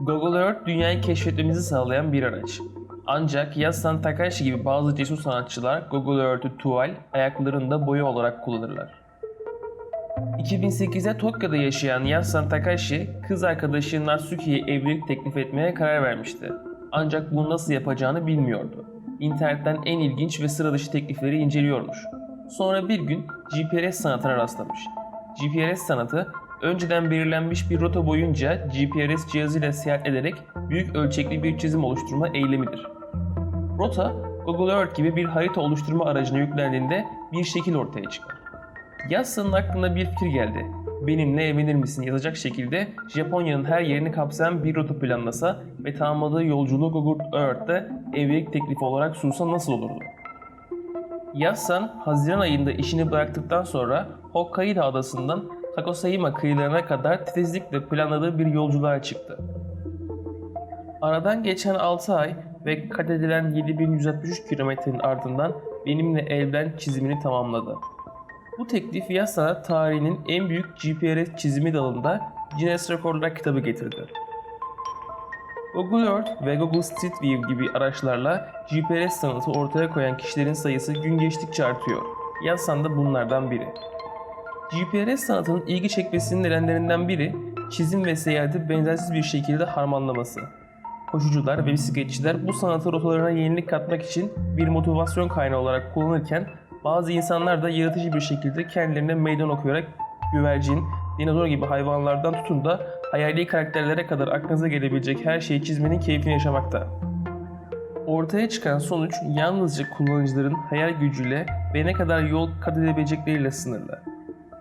Google Earth dünyayı keşfetmemizi sağlayan bir araç. Ancak Yasan Takashi gibi bazı cesur sanatçılar Google Earth'ü tuval, ayaklarında boya olarak kullanırlar. 2008'de Tokyo'da yaşayan Yasan Takashi, kız arkadaşı Natsuki'ye evlilik teklif etmeye karar vermişti. Ancak bunu nasıl yapacağını bilmiyordu. İnternetten en ilginç ve sıra dışı teklifleri inceliyormuş. Sonra bir gün GPRS sanatına rastlamış. GPRS sanatı önceden belirlenmiş bir rota boyunca GPRS cihazıyla seyahat ederek büyük ölçekli bir çizim oluşturma eylemidir. Rota, Google Earth gibi bir harita oluşturma aracına yüklendiğinde bir şekil ortaya çıkar. Yassa'nın aklına bir fikir geldi. Benimle evlenir misin yazacak şekilde Japonya'nın her yerini kapsayan bir rota planlasa ve tamamladığı yolculuğu Google Earth'te evlilik teklifi olarak sunsa nasıl olurdu? Yassan, Haziran ayında işini bıraktıktan sonra Hokkaido adasından Takosayama kıyılarına kadar titizlikle planladığı bir yolculuğa çıktı. Aradan geçen 6 ay ve kat edilen 7163 kilometrenin ardından benimle evlen çizimini tamamladı. Bu teklif Yassan'a tarihinin en büyük GPRS çizimi dalında Guinness Rekorlar kitabı getirdi. Google Earth ve Google Street View gibi araçlarla GPS sanatı ortaya koyan kişilerin sayısı gün geçtikçe artıyor. Yassan da bunlardan biri. GPS sanatının ilgi çekmesinin nedenlerinden biri çizim ve seyahati benzersiz bir şekilde harmanlaması. Koşucular ve bisikletçiler bu sanatı rotalarına yenilik katmak için bir motivasyon kaynağı olarak kullanırken bazı insanlar da yaratıcı bir şekilde kendilerine meydan okuyarak güvercin, dinozor gibi hayvanlardan tutun da hayali karakterlere kadar aklınıza gelebilecek her şeyi çizmenin keyfini yaşamakta. Ortaya çıkan sonuç yalnızca kullanıcıların hayal gücüyle ve ne kadar yol kat edebilecekleriyle sınırlı.